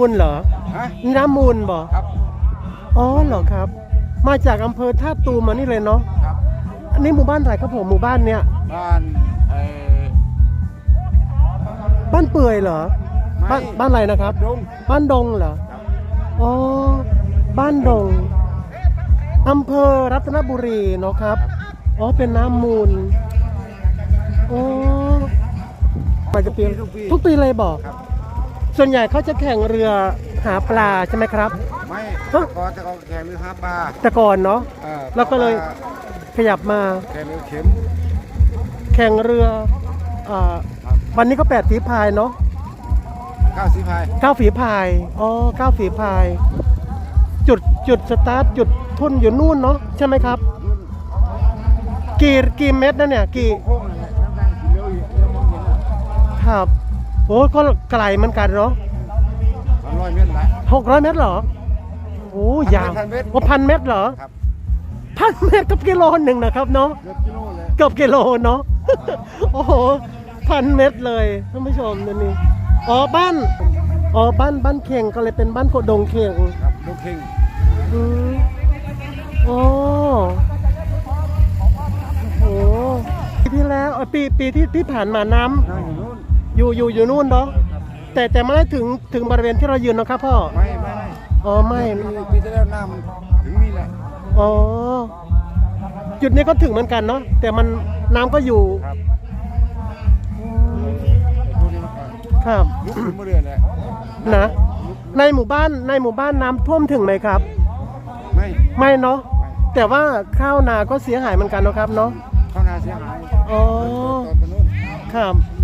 ำมูลเหรอฮะนี่น้ำมูลบ่ครับอ๋อเหรอครับ มาจากอำเภอท่าตูมมานี่เลยเนาะครับ อันนี้หมู่บ้านอะไรครับผมหมู่บ้านเนี้ยบ้านเอ่อบ้านเปื่อยเหรอไม่บ้านบ้านอะไรนะครับ ดงบ้านดงเหรอครับอ๋อบ้านดงอำเภอรัตนบุรีเนาะครับอ๋อเป็นน้ำมูลอ๋อมาจะปีทุกปีทุกปีเลยบอกครับ ส่วนใหญ่เขาจะแข่งเรือหาปลาใช่ไหมครับ ไม่ฮะก่อนจะเขาแข่งเรือฮาบาแต่ก่อนเนาะเอ่อแล้วก็เลย ขยับมาแข่งเรือเข็มแข่งเรืออ่าครับวันนี้ก็แปดฝีพายเนาะข้าวสีพายเก้าฝีพายอ๋อเก้าฝีพาย จุดจุดสตาร์ทจุดทุ่นอยู่นู่นเนาะใช่ไหมครับรุ่นกี่กี่เม็ดนะเนี่ยกี่ โค้งๆนั่นแหละน้ำดังสีเหลืองอยู่เรือมองเห็นอะครับ โอ้ก็ไกลเหมือนกันเนาะมันร้อยเมตรละ หกร้อยเมตรเหรอโอ้ยาวพันเมตร โอ้พันเมตรเหรอครับพันเมตรกับกิโลหนึ่งนะครับเนาะเกือบกิโลเลยเกือบกิโลเนาะโอ้โหพันเมตรเลยท่านผู้ชมดูนี่อ๋อบ้านอ๋อบ้านบ้านเข่งก็เลยเป็นบ้านโคดงเข่งครับลูกคิงอืมอ๋อโอ้โหปีที่แล้วเอ่อปีปีที่ที่ผ่านมาน้ำนั่ง อยู่นู่นอยู่อยู่อยู่นู่นเนาะแต่แต่ไม่ได้ถึงถึงบริเวณที่เรายืนเนอะครับพ่อไม่ไม่ไม่อ๋อไม่ปีปีที่แล้วน้ำถึงนี่แหละอ๋อจุดนี้ก็ถึงเหมือนกันเนาะแต่มันน้ำก็อยู่ครับแต่พวกนี้มันก็ครับลุกขึ้นมาเรื่อยแหละนะในหมู่บ้านในหมู่บ้านน้ำท่วมถึงไหมครับ ไม่ไม่เนาะไม่แต่ว่าข้าวนาก็เสียหายเหมือนกันเนาะครับเนาะเข้านาเสียหายอ๋อตอนไปนู้นครับเขา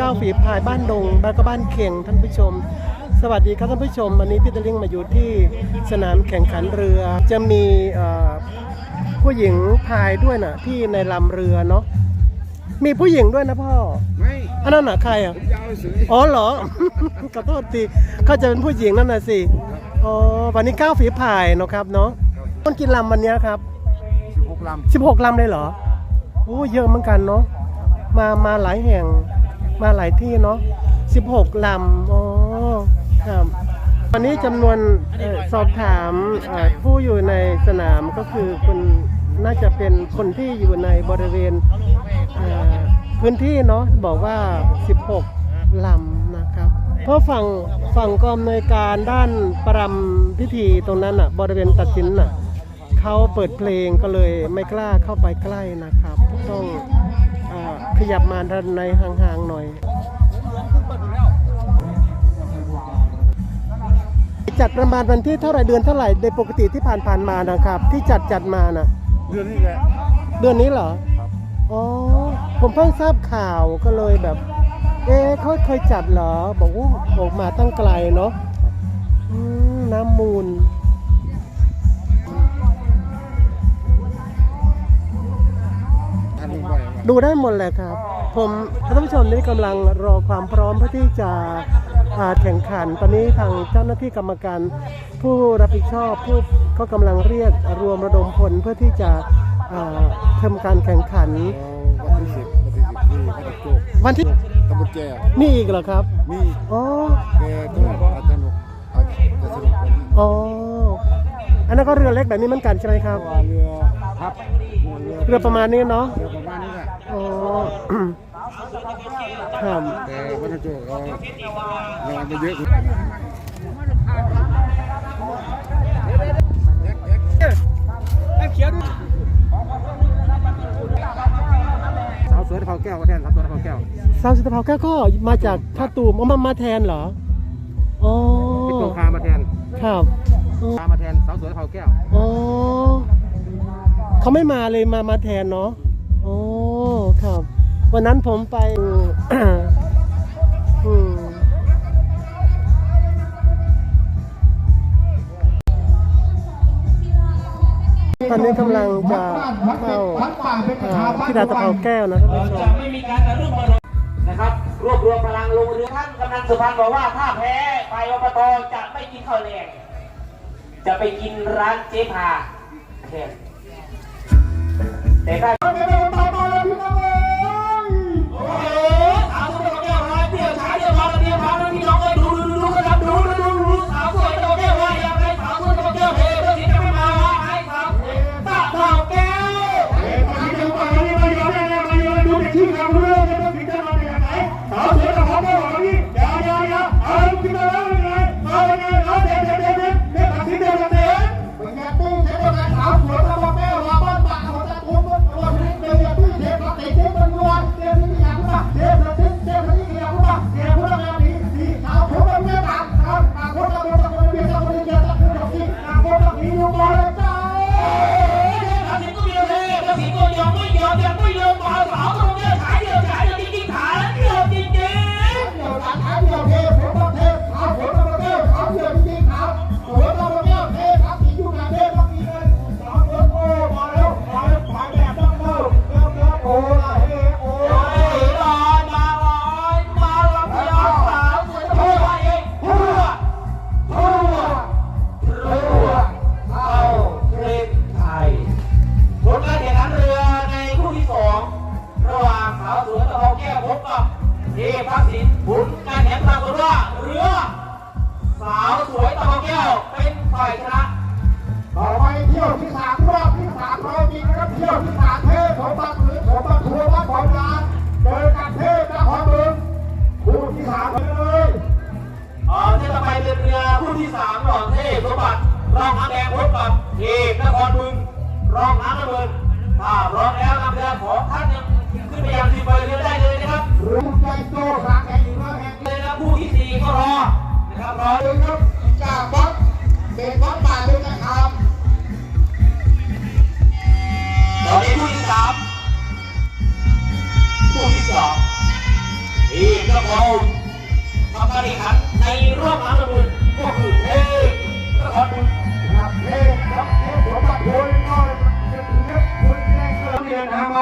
ก้าวฝีพายบ้านดงบ้านก็บ้านเข่งท่านผู้ชม สวัสดีครับท่านผู้ชม วันนี้พี่ตะลิงมาอยู่ที่สนามแข่งขันเรือ จะมีเอ่อผู้หญิงพายด้วยนะที่ในลำเรือเนาะมีผู้หญิงด้วยนะพ่อไม่อันนั้นน่ะใครอะผมยาวเสืออ๋อเหรอขอโทษทีเขาจะเป็นผู้หญิงนั่นน่ะสิอ๋อวันนี้ก้าวฝีพายเนาะครับเนาะต้นกินลำวันเนี้ยครับสิบหกลำ16ลำเลยเหรอโอ้เยอะเหมือนกันเนาะมามาหลายแห่ง มาหลายที่เนาะ16ลำอ๋อครับวันนี้จำนวนสอบถามผู้อยู่ในสนามก็คือคุณน่าจะเป็นคนที่อยู่ในบริเวณพื้นที่เนาะบอกว่า 16 ลำนะครับ เพราะฝั่งฝั่งกองอำนวยการด้านประรำพิธีตรงนั้นอะ บริเวณตัดสินอะเขาเปิดเพลงก็เลยไม่กล้าเข้าไปใกล้นะครับต้อง ขยับมาด้านในห่างๆหน่อย จัดประมาณวันที่เท่าไหร่เดือนเท่าไหร่โดยปกติที่ผ่านๆมานะครับ ที่จัดจัดมาน่ะเดือนนี้แหละเดือนนี้เหรอครับอ๋อผมเพิ่งทราบข่าวก็เลยแบบ เอ๊ะเขาเคยจัดเหรอ บอกว่าออกมาตั้งไกลเนาะอืมน้ำมูล ดูได้หมดเลยครับ ผมท่านผู้ชมนี่กำลังรอความพร้อมเพื่อที่จะอ่าแข่งขัน ตอนนี้ทางเจ้าหน้าที่กรรมการผู้รับผิดชอบผู้เขากำลังเรียกรวมระดมพลเพื่อที่จะอ่าทำการแข่งขันวันที่สิบวันที่สิบที่พระตะโกวันที่ตำบลแจนี่อีกเหรอครับ มีอ๋อแกก็อาจจะสนุกอาจจะสนุกกว่านี้อ๋ออันนั้นก็เรือเล็กแบบนี้เหมือนกันใช่ไหมครับเพราะว่าเรือพับเรือประมาณนี้เนาะ เรือประมแต่พระตะโกเขาเราอาจจะเยอะสาวสวยตะเภาแก้วก็แทนสาวสวยตะเภาแก้วสาวสิทธภาแก้วก็มาจากท่าตูมเอามามาแทนเหรออ๋อพี่โกงคามาแทนครับคามาแทนสาวสวยตะเภาแก้วอ๋อเขาไม่มาเลยมามาแทนเนาะ ครับ วันนั้นผมไปตอนนี้กำลังจะเข้าที่ดาตะเภาแก้วนะท่านผู้ชมไม่มีการรุ่มรนนะครับรวบรวมพลังลงเรือท่านกำนันสุพรรณบอกว่าถ้าแพ้ไปอบตจะไม่กินข้าวแรงจะไปกินร้านเจ๊พาแทนแต่ถ้า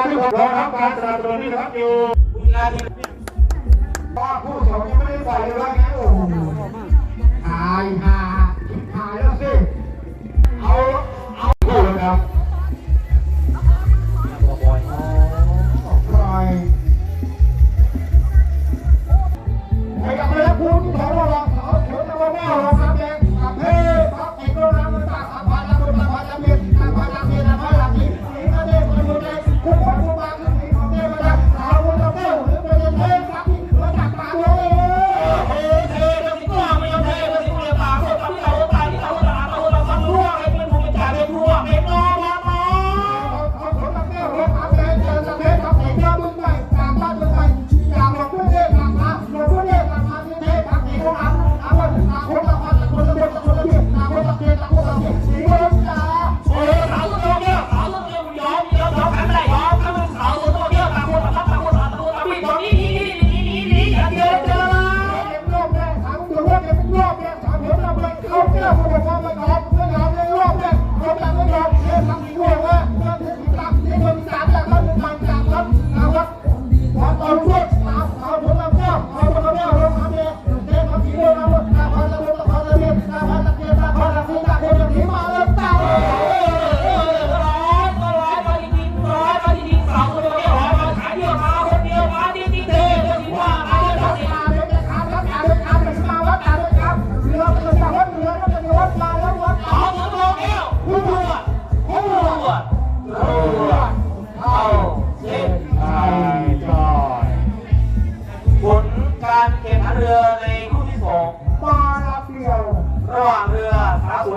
าที่ผมรอรการสนับสนุนนี่นะครับอยู่บุญญาที่ผู้ชมยังไม่ได้ใส่เลยว่าโอ้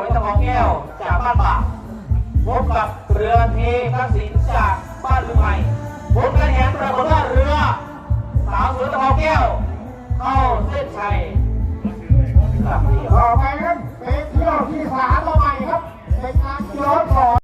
ยตะทองแก้วจากบ้านป่าพบกับเรือเทกสินจากบ้านลือใหม่พบกันแห่งปรากฏว่าเรือสาวสวนทองแก้ว เข้าเส้นชัยต่อไปครับเป็นเที่ยวที่สามเราใหม่ครับเป็นการย้อนสอน